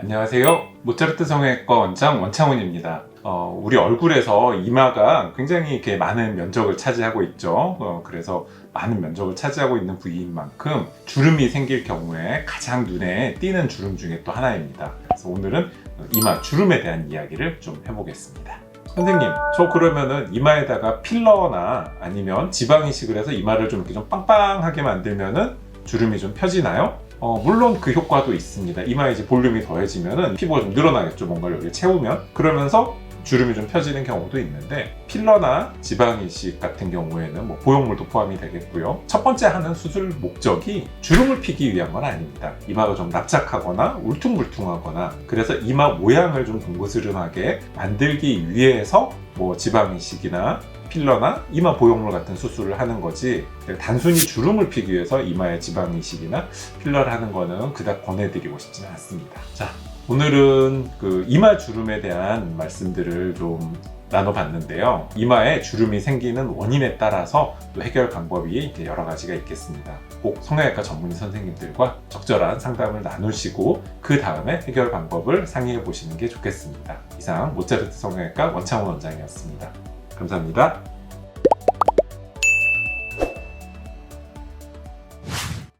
안녕하세요. 모차르트 성형외과 원장 원창훈입니다. 어, 우리 얼굴에서 이마가 굉장히 이렇게 많은 면적을 차지하고 있죠. 어, 그래서 많은 면적을 차지하고 있는 부위인 만큼 주름이 생길 경우에 가장 눈에 띄는 주름 중에 또 하나입니다. 그래서 오늘은 이마 주름에 대한 이야기를 좀 해보겠습니다. 선생님, 저 그러면은 이마에다가 필러나 아니면 지방 이식을 해서 이마를 좀 이렇게 좀 빵빵하게 만들면은 주름이 좀 펴지나요? 어, 물론 그 효과도 있습니다. 이마에 이제 볼륨이 더해지면은 피부가 좀 늘어나겠죠. 뭔가를 여기 채우면. 그러면서 주름이 좀 펴지는 경우도 있는데 필러나 지방 이식 같은 경우에는 뭐 보형물도 포함이 되겠고요. 첫 번째 하는 수술 목적이 주름을 피기 위한 건 아닙니다. 이마가 좀 납작하거나 울퉁불퉁하거나 그래서 이마 모양을 좀 동그스름하게 만들기 위해서 뭐 지방 이식이나 필러나 이마 보형물 같은 수술을 하는 거지 단순히 주름을 피기 위해서 이마에 지방 이식이나 필러를 하는 거는 그닥 권해드리고 싶지는 않습니다. 자, 오늘은 그 이마 주름에 대한 말씀들을 좀 나눠봤는데요. 이마에 주름이 생기는 원인에 따라서 또 해결 방법이 여러 가지가 있겠습니다. 꼭 성형외과 전문의 선생님들과 적절한 상담을 나누시고 그 다음에 해결 방법을 상의해 보시는 게 좋겠습니다. 이상 모차르트 성형외과 원창훈 원장이었습니다. 감사합니다.